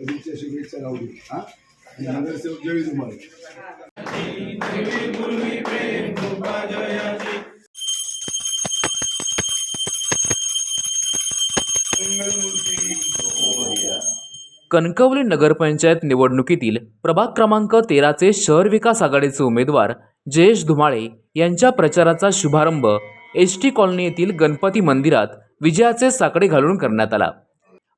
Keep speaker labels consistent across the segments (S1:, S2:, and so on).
S1: उभा शुभेच्छा दे. हा? नगरसेवक जय तुम्हाला
S2: कणकवली नगरपंचायत निवडणुकीतील प्रभाग क्रमांक तेराचे शहर विकास आघाडीचे उमेदवार जयेश धुमाळे यांच्या प्रचाराचा शुभारंभ एस टी कॉलनी येथील गणपती मंदिरात विजयाचे साकडे घालून करण्यात आला.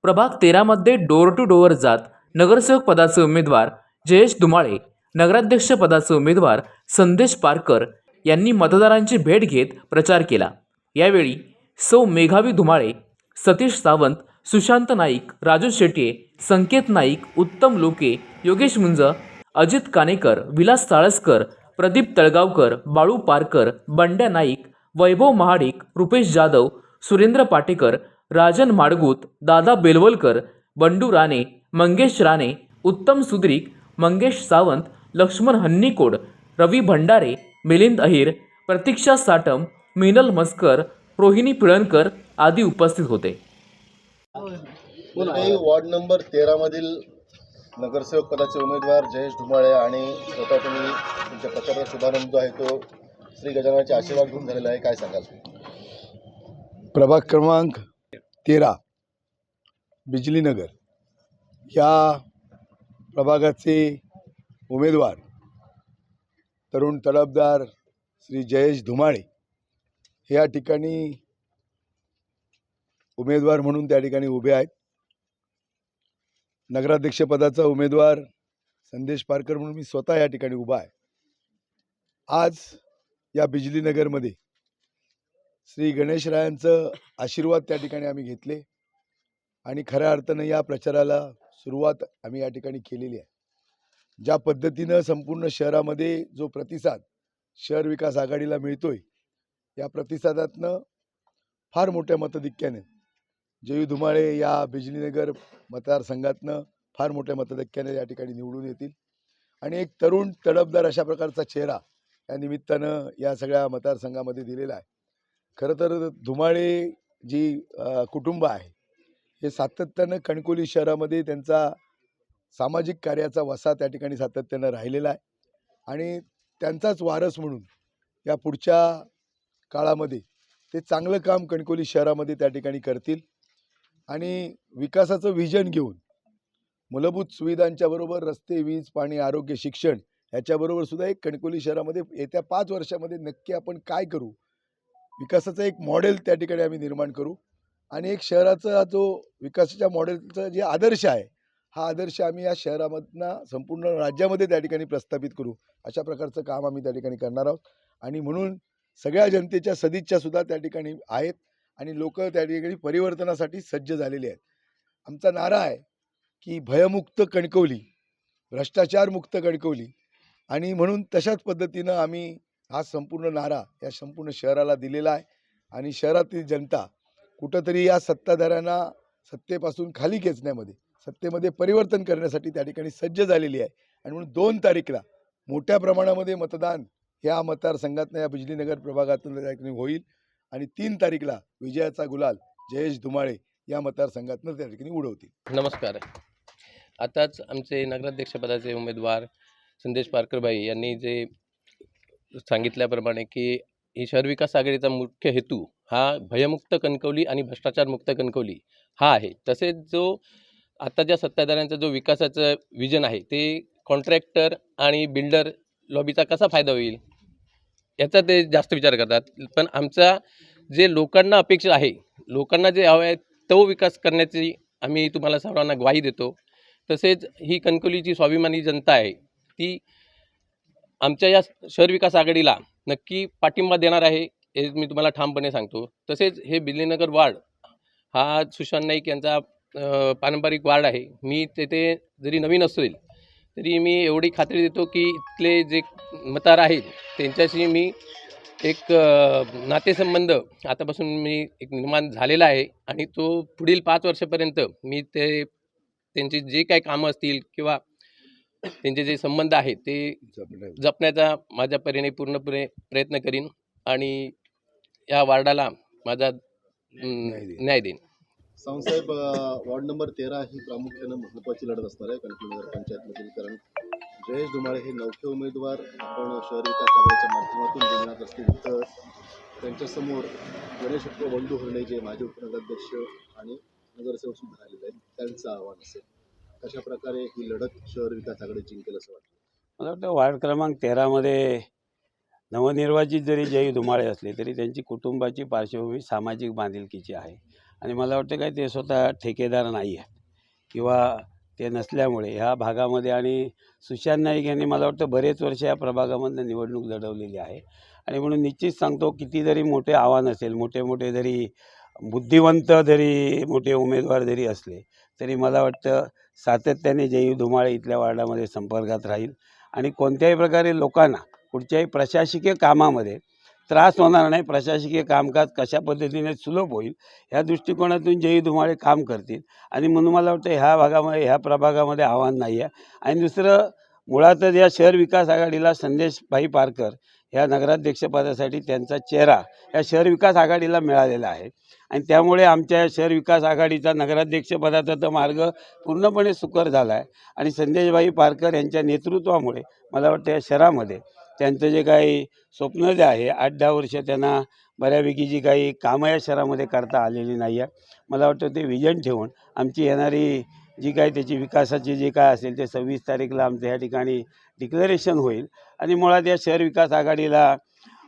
S2: प्रभाग तेरामध्ये डोअर टू डोअर जात नगरसेवक पदाचे उमेदवार जयेश धुमाळे नगराध्यक्ष पदाचे उमेदवार संदेश पारकर यांनी मतदारांची भेट घेत प्रचार केला. यावेळी सौ मेघावी धुमाळे सतीश सावंत सुशांत नाईक राजू शेट्ये संकेत नाईक उत्तम लोके योगेश मुंज अजित कानेकर विलास साळसकर प्रदीप तळगावकर बाळू पारकर बंड्या नाईक वैभव महाडिक रुपेश जाधव सुरेंद्र पाटेकर राजन माडगूत दादा बेलवलकर बंडू राणे मंगेश राणे उत्तम सुद्रिक मंगेश सावंत लक्ष्मण हन्नीकोड रवी भंडारे मिलिंद अहिर प्रतीक्षा साटम मिनल मस्कर रोहिणी पिळणकर आदी उपस्थित होते.
S3: वॉर्ड नंबर तेरा मधील नगरसेवक पदाचे उमेदवार जयेश धुमाळे आणि स्वतः तुम्ही तुमच्या प्रचाराचा शुभारंभ जो आहे तो श्री गजाननाचे आशीर्वाद घेऊन झालेला आहे. काय सांगाल?
S1: प्रभाग क्रमांक तेरा बिजलीनगर. या प्रभागाचे उमेदवार तरुण तडफदार श्री जयेश धुमाळे हे या ठिकाणी उमेदवार म्हणून त्या ठिकाणी उभे आहेत. नगराध्यक्षपदाचा उमेदवार संदेश पारकर म्हणून मी स्वतः या ठिकाणी उभा आहे. आज या बिजलीनगरमध्ये श्री गणेशरायांचं आशीर्वाद त्या ठिकाणी आम्ही घेतले. आणि खऱ्या अर्थानं या प्रचाराला सुरुवात आम्ही या ठिकाणी केलेली आहे. ज्या पद्धतीनं संपूर्ण शहरामध्ये जो प्रतिसाद शहर विकास आघाडीला मिळतोय या प्रतिसादातनं फार मोठ्या मतधिक्याने जयू धुमाळे या बिजलीनगर मतदारसंघातनं फार मोठ्या मतधिक्याने या ठिकाणी निवडून येतील. आणि एक तरुण तडफदार अशा प्रकारचा चेहरा या निमित्तानं या सगळ्या मतदारसंघामध्ये दिलेला आहे. खरं तर धुमाळे जी कुटुंब आहे हे सातत्यानं कणकोली शहरामध्ये त्यांचा सामाजिक कार्याचा वसा त्या ठिकाणी सातत्यानं राहिलेला आहे. आणि त्यांचाच वारस म्हणून या पुढच्या काळामध्ये ते चांगलं काम कणकोली शहरामध्ये त्या ठिकाणी करतील. आणि विकासाचं व्हिजन घेऊन मूलभूत सुविधांच्या बरोबर रस्ते वीज पाणी आरोग्य शिक्षण ह्याच्याबरोबर सुद्धा एक कणकोली शहरामध्ये येत्या पाच वर्षामध्ये नक्की आपण काय करू? विकासाचं एक मॉडेल त्या ठिकाणी आम्ही निर्माण करू. आणि एक शहराचा जो विकासाच्या मॉडेलचा जे आदर्श आहे हा आदर्श आम्ही या शहरामधनं संपूर्ण राज्यामध्ये त्या ठिकाणी प्रस्थापित करू. अशा प्रकारचं काम आम्ही त्या ठिकाणी करणार आहोत. आणि म्हणून सगळ्या जनतेच्या सदिच्छा सुद्धा त्या ठिकाणी आहेत आणि लोक त्या ठिकाणी परिवर्तनासाठी सज्ज झालेले आहेत. आमचा नारा आहे की भयमुक्त कणकवली भ्रष्टाचारमुक्त कणकवली. आणि म्हणून तशाच पद्धतीनं आम्ही हा संपूर्ण नारा या संपूर्ण शहराला दिलेला आहे. आणि शहरातील जनता कुठंतरी या सत्ताधाऱ्यांना सत्तेपासून खाली खेचण्यामध्ये सत्तेमध्ये परिवर्तन करण्यासाठी त्या ठिकाणी सज्ज झालेली आहे. आणि म्हणून दोन तारीखला मोठ्या प्रमाणामध्ये मतदान ह्या मतदारसंघातनं या बिजलीनगर प्रभागातून त्या ठिकाणी होईल. आणि तीन तारीखला विजयाचा गुलाल जयेश धुमाळे या मतदारसंघातनं त्या ठिकाणी उडवतील.
S4: नमस्कार. आताच आमचे नगराध्यक्षपदाचे उमेदवार संदेश पारकरबाई यांनी जे सांगितल्याप्रमाणे की ही शहर विकास आघाडीचा मुख्य हेतू हा भयमुक्त कणकवली आणि भ्रष्टाचारमुक्त कणकवली हा आहे. तसेच जो आता ज्या सत्ताधाऱ्यांचा जो विकासाचं विजन आहे ते कॉन्ट्रॅक्टर आणि बिल्डर लॉबीचा कसा फायदा होईल? याचा ते जास्त विचार करतात. पण आमचा जे लोकांना अपेक्षा आहे लोकांना जे हवं आहे तो विकास करण्याची आम्ही तुम्हाला सर्वांना ग्वाही देतो. तसेच ही कणकवलीची स्वाभिमानी जनता आहे ती आमच्या या शहर विकास आघाडीला नक्की पाठिंबा देणार आहे हे मी तुम्हाला ठामपणे सांगतो. तसेच हे बिल्लीनगर वार्ड हा सुशांत नाईक यांचा पारंपरिक वार्ड आहे. मी तेथे जरी नवीन असेल तरी मी एवढी खात्री देतो की इथले जे मतार आहेत त्यांच्याशी मी एक नातेसंबंध आतापासून मी एक निर्माण झालेला आहे आणि तो पुढील पाच वर्षापर्यंत मी ते त्यांची जे काही कामं असतील किंवा त्यांचे जे संबंध आहेत ते जपण्याचा माझ्या परीने पूर्णपणे प्रयत्न करीन आणि या वार्डाला माझा न्याय देईन.
S3: सावंतसाहेब वॉर्ड नंबर तेरा ही प्रामुख्यानं महत्वाची लढत असणार आहे कणकवली पंचायतमधील कारण जयेश धुमाळे हे नौखे उमेदवार आपण शहर विकास आघाडीच्या माध्यमातून जिंकणार असतील तर त्यांच्यासमोर गणेश बंधू हरणे जे माजी उपनगराध्यक्ष आणि नगरसेवक सुद्धा राहिलेले आहेत त्यांचं आव्हान असेल. कशा प्रकारे ही लढत शहर विकास आघाडी जिंकेल असं वाटतं?
S5: मला वाटतं वार्ड क्रमांक तेरामध्ये नवनिर्वाचित जरी जयी धुमाळे असले तरी त्यांची कुटुंबाची पार्श्वभूमी सामाजिक बांधिलकीची आहे. आणि मला वाटतं काय ते स्वतः ठेकेदार नाही आहेत. किंवा ते नसल्यामुळे ह्या भागामध्ये आणि सुशांत नाईक यांनी मला वाटतं बरेच वर्ष या प्रभागामधनं निवडणूक लढवलेली आहे. आणि म्हणून निश्चित सांगतो किती जरी मोठे आव्हान असेल मोठे मोठे जरी बुद्धिवंत जरी मोठे उमेदवार जरी असले तरी मला वाटतं सातत्याने जयू धुमाळे इथल्या वार्डामध्ये संपर्कात राहील. आणि कोणत्याही प्रकारे लोकांना कुठच्याही प्रशासकीय कामामध्ये त्रास होणार नाही. प्रशासकीय कामकाज कशा पद्धतीने सुलभ होईल ह्या दृष्टिकोनातून जयी धुमाळे काम करतील. आणि म्हणून मला वाटतं ह्या भागामध्ये ह्या प्रभागामध्ये आव्हान नाही आहे आणि दुसरं मुळातच या शहर विकास आघाडीला संदेशभाई पारकर ह्या नगराध्यक्षपदासाठी त्यांचा चेहरा या शहर विकास आघाडीला मिळालेला आहे. आणि त्यामुळे आमच्या या शहर विकास आघाडीचा नगराध्यक्षपदाचा तर मार्ग पूर्णपणे सुकर झाला आहे आणि संदेशभाई पारकर यांच्या नेतृत्वामुळे मला वाटतं या शहरामध्ये त्यांचं जे काही स्वप्न जे आहे आठ दहा वर्ष त्यांना बऱ्यापैकी जी काही कामं या शहरामध्ये करता आलेली नाही आहे मला वाटतं ते विजन ठेवून आमची येणारी जी काही त्याची विकासाची जे काय असेल ते सव्वीस तारीखला आमचं या ठिकाणी डिक्लरेशन होईल. आणि मुळात या शहर विकास आघाडीला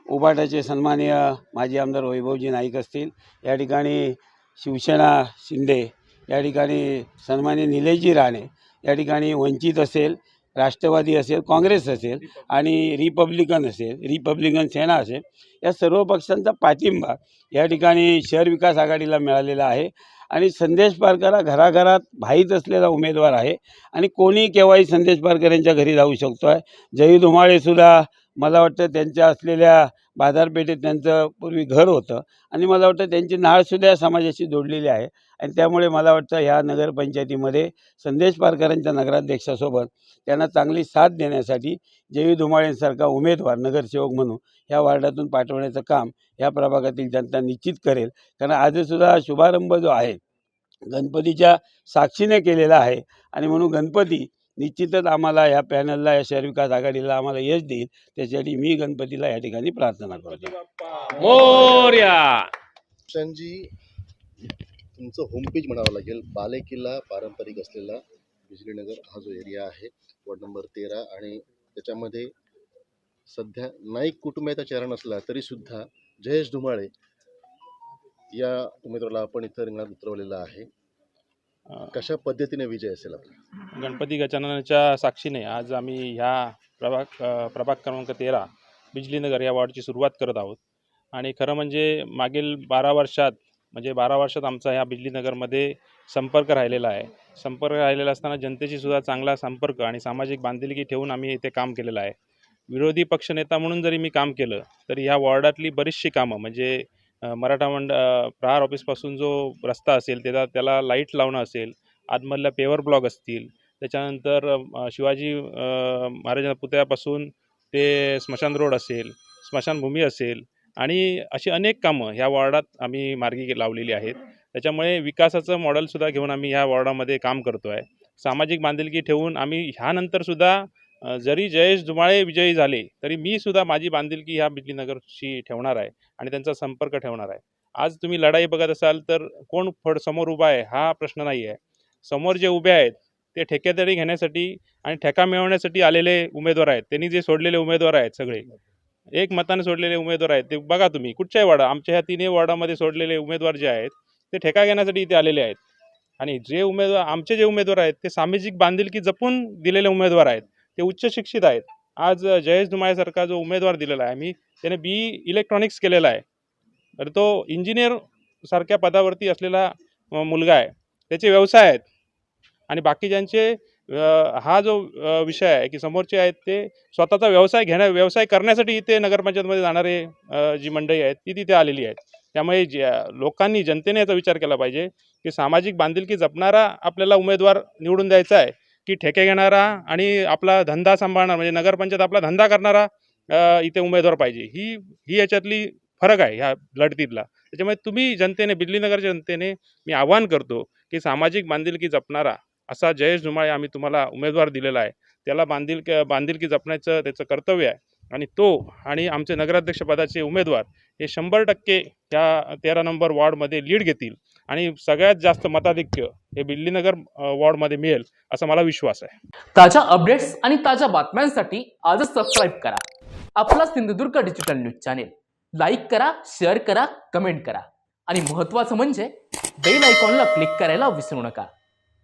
S5: उबाटाचे सन्माननीय माजी आमदार वैभवजी नाईक असतील या ठिकाणी शिवसेना शिंदे या ठिकाणी सन्मान्य निलेशजी राणे या ठिकाणी वंचित असेल राष्ट्रवादी असेल काँग्रेस असेल आणि रिपब्लिकन असेल रिपब्लिकन सेना असेल या सर्व पक्षांचा पाठिंबा या ठिकाणी शहर विकास आघाडीला मिळालेला आहे. आणि संदेश पारकर हा घराघरात भाईत असलेला उमेदवार आहे. आणि कोणी केव्हाही संदेश पारकर यांच्या घरी जाऊ शकतो आहे जयी धुमाळेसुद्धा मला वाटतं त्यांच्या असलेल्या बाजारपेठेत त्यांचं पूर्वी घर होतं. आणि मला वाटतं त्यांची नाळसुद्धा या समाजाशी जोडलेली आहे. आणि त्यामुळे मला वाटतं ह्या नगरपंचायतीमध्ये संदेश पारकरांच्या नगराध्यक्षासोबत त्यांना चांगली साथ देण्यासाठी जयी धुमाळेंसारखा उमेदवार नगरसेवक म्हणून ह्या वार्डातून पाठवण्याचं काम ह्या प्रभागातील जनता निश्चित करेल. कारण आजसुद्धा शुभारंभ जो आहे गणपतीच्या साक्षीने केलेला आहे. आणि म्हणून गणपती निश्चितच आम्हाला या पॅनलला या शहर विकास आघाडीला आम्हाला यश देईल. त्यासाठी मी गणपतीला या ठिकाणी प्रार्थना करतो.
S4: मोर्या!
S3: जी तुमचं होम पेज म्हणावं लागेल. बाले किल्ला पारंपरिक असलेला बिजलीनगर हा जो एरिया आहे वॉर्ड नंबर तेरा आणि त्याच्यामध्ये सध्या नाईक कुटुंबाचा चेहरा नसला तरी सुद्धा जयेश धुमाळे या उमेदवाराला आपण इथं रिंगणात उतरवलेला आहे. कशा पद्धतीने विजय असेल आपला?
S6: गणपती गजाननाच्या साक्षीने आज आम्ही ह्या प्रभाग प्रभाग क्रमांक तेरा बिजलीनगर या वॉर्डची सुरुवात करत आहोत. आणि खरं म्हणजे मागील बारा वर्षात म्हणजे बारा वर्षात आमचा ह्या बिजलीनगरमध्ये संपर्क राहिलेला आहे. संपर्क राहिलेला असताना जनतेशी सुद्धा चांगला संपर्क आणि सामाजिक बांधिलकी ठेवून आम्ही इथे काम केलेलं आहे. विरोधी पक्षनेता म्हणून जरी मी काम केलं तरी ह्या वॉर्डातली बरीचशी कामं म्हणजे मराठा मंड प्रहार ऑफिसपासून जो रस्ता असेल त्याचा त्याला लाइट लावणं असेल आतमधल्या पेवर ब्लॉक असतील त्याच्यानंतर शिवाजी महाराजांच्या पुतळ्यापासून ते स्मशान रोड असेल स्मशानभूमी असेल आणि अशी अनेक कामं ह्या वॉर्डात आम्ही मार्गी लावलेली आहेत. त्याच्यामुळे विकासाचं मॉडेलसुद्धा घेऊन आम्ही ह्या वॉर्डामध्ये काम करतो आहे सामाजिक बांधिलकी ठेवून आम्ही ह्यानंतरसुद्धा जरी जयेश धुमाळे विजयी झाले तरी मी सुद्धा माझी बांधिलकी ह्या बिजलीनगरशी ठेवणार आहे आणि त्यांचा संपर्क ठेवणार आहे. आज तुम्ही लढाई बघत असाल तर कोण फड समोर उभा आहे हा प्रश्न नाही आहे समोर जे उभे आहेत ते ठेकेदारी घेण्यासाठी आणि ठेका मिळवण्यासाठी आलेले उमेदवार आहेत. त्यांनी जे सोडलेले उमेदवार आहेत सगळे. एक मताने सोडलेले उमेदवार आहेत. ते बघा तुम्ही कुठच्याही वाडा आमच्या ह्या तिन्ही वॉर्डामध्ये सोडलेले उमेदवार जे आहेत ते ठेका घेण्यासाठी इथे आलेले आहेत. आणि जे उमेदवार आमचे जे उमेदवार आहेत ते सामाजिक बांधिलकी जपून दिलेले उमेदवार आहेत. ते उच्च शिक्षित आहेत. आज जयेश धुमाळेसारखा जो उमेदवार दिलेला आहे मी त्याने बी इलेक्ट्रॉनिक्स केलेला आहे. तर तो इंजिनियर सारख्या पदावरती असलेला मुलगा आहे. त्याचे व्यवसाय आहेत. आणि बाकीच्यांचे ज्यांचे हा जो विषय आहे की समोरचे आहेत ते स्वतःचा व्यवसाय घेण्या व्यवसाय करण्यासाठी इथे नगरपंचायतमध्ये जाणारे जी मंडळी आहेत ती तिथे आलेली आहेत. त्यामुळे ज्या लोकांनी जनतेने याचा विचार केला पाहिजे की सामाजिक बांधिलकी जपणारा आपल्याला उमेदवार निवडून द्यायचा आहे की ठेके घेणारा आणि आपला धंदा सांभाळणार म्हणजे नगरपंचायत आपला धंदा करणारा इथे उमेदवार पाहिजे. ही ही याच्यातली फरक आहे ह्या लढतीतला. त्याच्यामुळे तुम्ही जनतेने बिजलीनगरच्या जनतेने मी आवाहन करतो की सामाजिक बांधिलकी जपणारा असा जयेश धुमाळे आम्ही तुम्हाला उमेदवार दिलेला आहे. त्याला बांधिल बांधिलकी जपण्याचं त्याचं कर्तव्य आहे. आणि तो आणि आमचे नगराध्यक्षपदाचे उमेदवार हे शंभर टक्के त्या तेरा नंबर वॉर्डमध्ये लीड घेतील. आणि सगळ्यात जास्त मताधिक्य हे बिल्लीनगर वॉर्डमध्ये मिळेल असा मला विश्वास आहे.
S2: ताज्या अपडेट्स आणि ताज्या बातम्यांसाठी आजच सबस्क्राईब करा. आपला Sindhudurg digital news channel like करा शेअर करा कमेंट करा. आणि महत्त्वाचं म्हणजे बेल आयकॉनला क्लिक करायला विसरू नका.